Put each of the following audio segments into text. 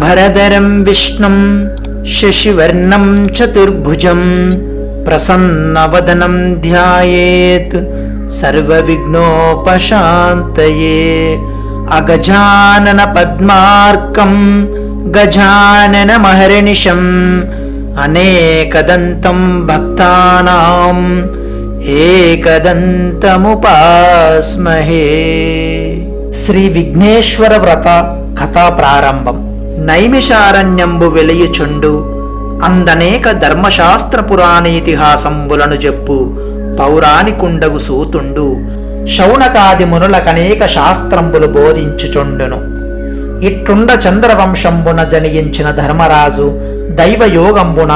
भरदरम् विष्णुम् शशिवर्णम् चतुर्भुजम् प्रसन्नवदनम् ध्यायेत् सर्वविघ्नोपशान्तये अगजानन पद्मार्कम् गजानन महर्निशम् अनेकदन्तम् भक्तानाम् एकदन्तमुपास्महे श्रीविघ्नेश्वरव्रता కథా ప్రారంభం నైమిషారణ్యంబు వెలియుచుండు. అందనేక ధర్మశాస్త్ర పురాణితిహాసంబులను చెప్పు పౌరాణికుండగు సూతుండు. శౌనకాది మునులకనేక శాస్త్రంబులు బోధించుచుండును. ఇట్లుండ చంద్రవంశంబున జనియించిన ధర్మరాజు దైవయోగంబున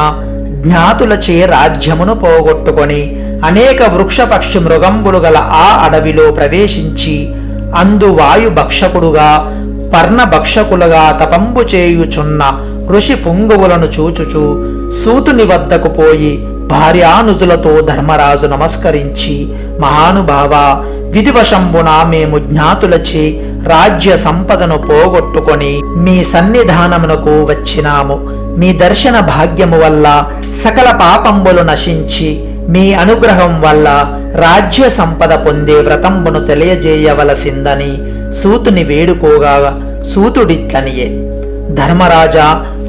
జ్ఞాతులచే రాజ్యమును పోగొట్టుకొని అనేక వృక్షపక్షి మృగంబులు గల ఆ అడవిలో ప్రవేశించి అందు వాయు పర్ణభక్షకులుగా భక్షకులుగా తపంబు చేయుచున్న ఋషి పుంగువులను చూచుచు సూతుని వద్దకు పోయి భార్యానుజులతో ధర్మరాజు నమస్కరించి మహానుభావ విధివశంబున మేము జ్ఞాతులచే రాజ్య సంపదను పోగొట్టుకొని మీ సన్నిధానమునకు వచ్చినాము. మీ దర్శన భాగ్యము వల్ల సకల పాపంబులు నశించి మీ అనుగ్రహం వల్ల రాజ్య సంపద పొందే వ్రతంబును తెలియజేయవలసిందని సూతుని వేడుకోగా సూతుడిట్లనియే. ధర్మరాజా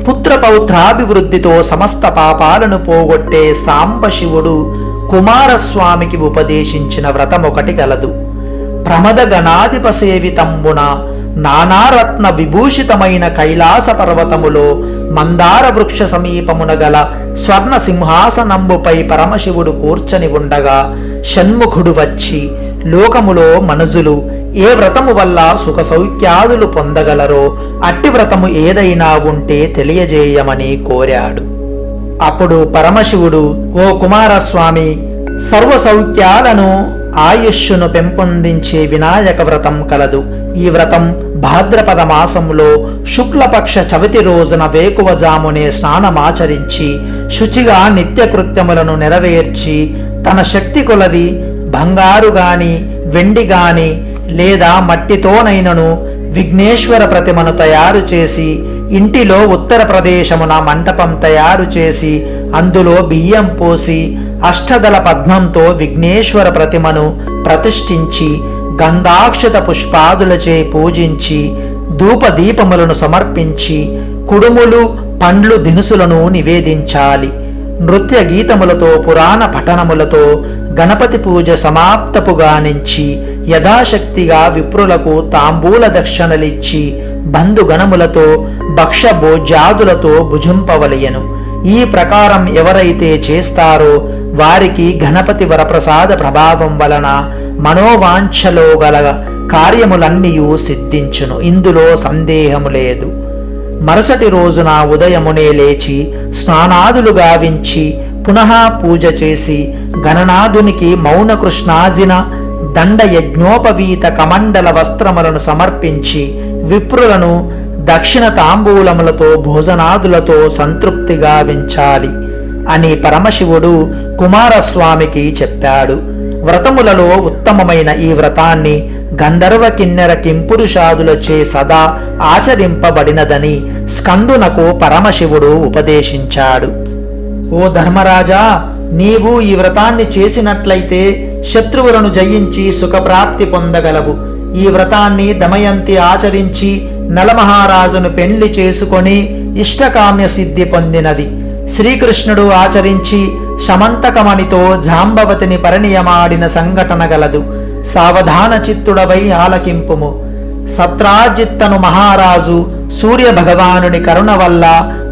పుత్రపౌత్రాభివృద్ధితో సమస్త పాపాలను పోగొట్టే సాంబశివుడు కుమారస్వామికి ఉపదేశించిన వ్రతమొకటి గలదు. ప్రమద గణాధిప సేవితంబున నానారత్న విభూషితమైన కైలాస పర్వతములో మందార వృక్ష సమీపమున గల స్వర్ణ సింహాసనంబుపై పరమశివుడు కూర్చని ఉండగా షణ్ముఖుడు వచ్చి లోకములో మనుజులు ఏ వ్రతము వల్ల సుఖ సౌఖ్యాదులు పొందగలరో అట్టి వ్రతము ఏదైనా ఉంటే తెలియజేయమని కోరాడు. అప్పుడు పరమశివుడు ఓ కుమారస్వామి సర్వ సౌఖ్యాలను ఆయుష్ను పెంపొందించే వినాయక వ్రతం కలదు. ఈ వ్రతం భాద్రపద మాసంలో శుక్లపక్ష చవితి రోజున వేకువజామునే స్నానమాచరించి శుచిగా నిత్యకృత్యములను నెరవేర్చి తన శక్తి కొలది బంగారు గాని వెండి గాని లేదా మట్టితోనైనను విఘ్నేశ్వర ప్రతిమను తయారు చేసి ఇంటిలో ఉత్తర ప్రదేశమున మంటపం తయారు చేసి అందులో బియ్యం పోసి అష్టదల పద్మంతో విఘ్నేశ్వర ప్రతిమను ప్రతిష్ఠించి గంధాక్షత పుష్పాదులచే పూజించి ధూపదీపములను సమర్పించి కుడుములు పండ్లు దినుసులను నివేదించాలి. నృత్య గీతములతో పురాణ పఠనములతో గణపతి పూజ సమాప్తపుగానించి యథాశక్తిగా విప్రులకు తాంబూల దక్షిణలిచ్చి బంధుగణములతో భక్ష భోజ్యాదులతో భుజింపవలయను. ఈ ప్రకారం ఎవరైతే చేస్తారో వారికి గణపతి వరప్రసాద ప్రభావం వలన మనోవాంఛలో గల కార్యములన్నీ సిద్ధించును. ఇందులో సందేహము లేదు. మరుసటి రోజున ఉదయమునే లేచి స్నానాదులు గావించి పునః పూజ చేసి గణనాథునికి మౌన దండయజ్ఞోపవీత దండ యజ్ఞోపవీత కమండల వస్త్రములను సమర్పించి విప్రులను దక్షిణ తాంబూలములతో భోజనాదులతో సంతృప్తిగా వించాలి అని పరమశివుడు కుమారస్వామికి చెప్పాడు. వ్రతములలో ఉత్తమమైన ఈ వ్రతాన్ని గంధర్వ కిన్నెర కింపురుషాదులచే సదా ఆచరింపబడినదని స్కందునకు పరమశివుడు ఉపదేశించాడు. ఓ ధర్మరాజా నీవు ఈ వ్రతాన్ని చేసినట్లయితే శత్రువులను జయించి సుఖప్రాప్తి పొందగలవు. ఈ వ్రతాన్ని దమయంతి ఆచరించి నలమహారాజును పెళ్ళి చేసుకొని ఇష్టకామ్య సిద్ధి పొందినది. శ్రీకృష్ణుడు ఆచరించి శమంతకమణితో జాంబవతిని పరిణయమాడిన సంఘటన గలదు. సావధాన చిత్తుడవై ఆలకింపుము. సత్రాజిత్తను మహారాజు సూర్య భగవానుని కరుణ వల్ల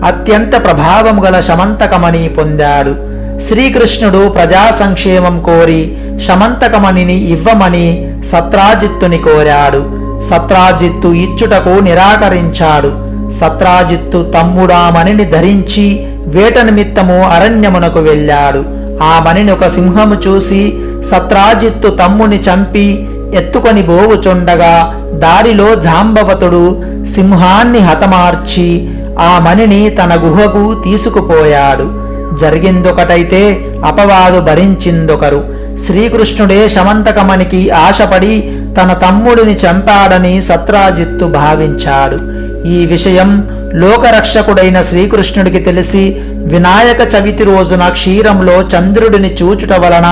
అత్యంత ప్రభావము గల శమంతకమణి పొందాడు. శ్రీకృష్ణుడు ప్రజా సంక్షేమం కోరి శమంతకమణిని ఇవ్వమని సత్రాజిత్తుని కోరాడు. సత్రాజిత్తు ఇచ్చుటకు నిరాకరించాడు. సత్రాజిత్తు తమ్ముడా మణిని ధరించి వేట నిమిత్తము అరణ్యమునకు వెళ్ళాడు. ఆ మణిని ఒక సింహము చూసి సత్రాజిత్తు తమ్ముని చంపి ఎత్తుకొని బోవుచుండగా దారిలో జాంబవతుడు సింహాన్ని హతమార్చి ఆ మణిని తన గుహకు తీసుకుపోయాడు. జరిగిందొకటైతే అపవాదు భరించిందొకరు. శ్రీకృష్ణుడే శమంతకమణికి ఆశపడి తన తమ్ముడిని చంపాడని సత్రాజిత్తు భావించాడు. ఈ విషయం లోకరక్షకుడైన శ్రీకృష్ణుడికి తెలిసి వినాయక చవితి రోజున క్షీరంలో చంద్రుడిని చూచుట వలన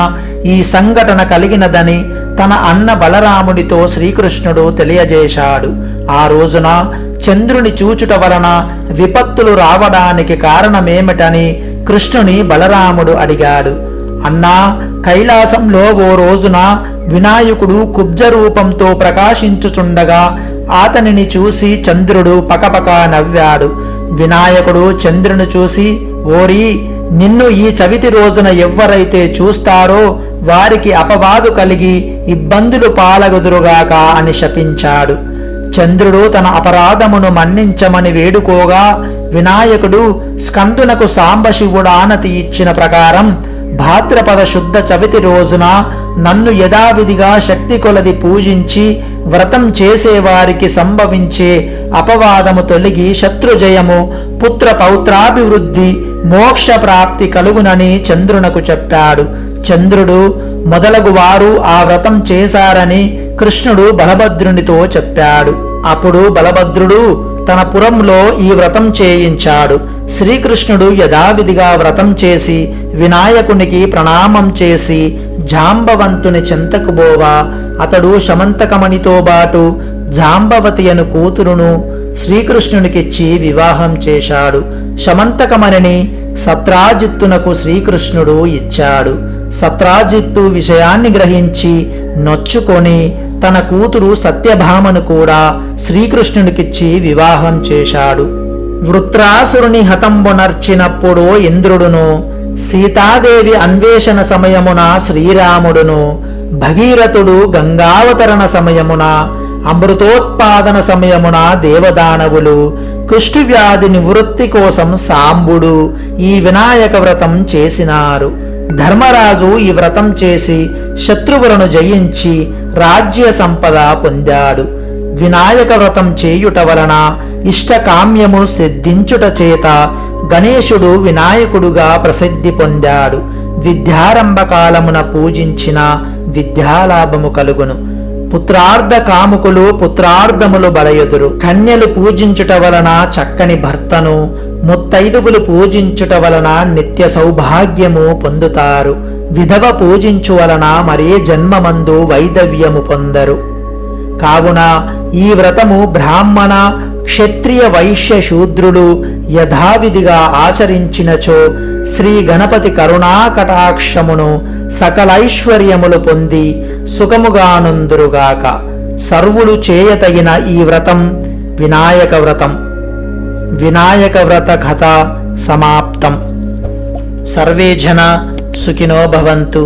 ఈ సంఘటన కలిగినదని తన అన్న బలరాముడితో శ్రీకృష్ణుడు తెలియజేశాడు. ఆ రోజున చంద్రుని చూచుట వలన విపత్తులు రావడానికి కారణమేమిటని కృష్ణుని బలరాముడు అడిగాడు అన్నా కైలాసంలో ఓ రోజున వినాయకుడు కుబ్జ రూపంతో ప్రకాశించుచుండగా అతనిని చూసి చంద్రుడు పకపక నవ్వాడు. వినాయకుడు చంద్రుని చూసి ఓరి నిన్ను ఈ చవితి రోజున ఎవ్వరైతే చూస్తారో వారికి అపవాదు కలిగి ఇబ్బందులు పాలగుదురుగాక అని శపించాడు. చంద్రుడు తన అపరాధమును మన్నించమని వేడుకోగా వినాయకుడు స్కందునకు సాంబశివుడానతి ఇచ్చిన ప్రకారం భాద్రపద శుద్ధ చవితి రోజున నన్ను యథావిధిగా శక్తి కొలది పూజించి వ్రతం చేసేవారికి సంభవించే అపవాదము తొలగి శత్రుజయము పుత్ర పౌత్రాభివృద్ధి మోక్ష ప్రాప్తి కలుగునని చంద్రునకు చెప్పాడు. చంద్రుడు మొదలగు వారు ఆ వ్రతం చేశారని కృష్ణుడు బలభద్రునితో చెప్పాడు. అప్పుడు బలభద్రుడు తన పురంలో ఈ వ్రతం చేయించాడు. శ్రీకృష్ణుడు యథావిధిగా వ్రతం చేసి వినాయకునికి ప్రణామం చేసి జాంబవంతుని చెంతకు బోవా. అతడు శమంతకమణితో బాటు జాంబవతి అను కూతురును శ్రీకృష్ణునికిచ్చి వివాహం చేశాడు. శమంతకమణిని సత్రాజిత్తునకు శ్రీకృష్ణుడు ఇచ్చాడు. సత్రాజిత్తు విషయాన్ని గ్రహించి నొచ్చుకొని తన కూతురు సత్యభామను కూడా శ్రీకృష్ణునికిచ్చి వివాహం చేశాడు. వృత్రాసురుని హతంబునర్చినప్పుడు ఇంద్రుడును సీతాదేవి అన్వేషణ సమయమున శ్రీరాముడును భగీరథుడు గంగావతరణ సమయమున అమృతోత్పాదన సమయమున దేవదానవులు కుష్ఠవ్యాధి నివృత్తి కోసం సాంబుడు ఈ వినాయక వ్రతం చేసినారు. ధర్మరాజు ఈ వ్రతం చేసి శత్రువులను జయించి రాజ్య సంపద పొందాడు. వినాయక వ్రతం చేయుట వలన ఇష్టకామ్యము సిద్ధించుట చేత గణేశుడు వినాయకుడుగా ప్రసిద్ధి పొందాడు. విద్యారంభ కాలమున పూజించిన విద్యాలాభము కలుగును. పుత్రార్థ కాముకులు పుత్రార్థములు బలయుదురు. కన్యలు పూజించుట వలన చక్కని భర్తను ముత్తైదువులు పూజించుట వలన నిత్య సౌభాగ్యము పొందుతారు. విధవ పూజించు వలన మరే జన్మమందు వైదవ్యము పొందరు. కావున ఈ వ్రతము బ్రాహ్మణ క్షత్రియ వైశ్య శూద్రులు యథావిధిగా ఆచరించినచో శ్రీ గణపతి కరుణాకటాక్షమును సకలైశ్వర్యములు పొంది సుఖముగానుందురుగాక. సర్వులు చేయతగిన ఈ వ్రతం వినాయక వ్రతం. వినాయక వ్రత కథ సమాప్తం సర్వే జన సుఖినో భవంతు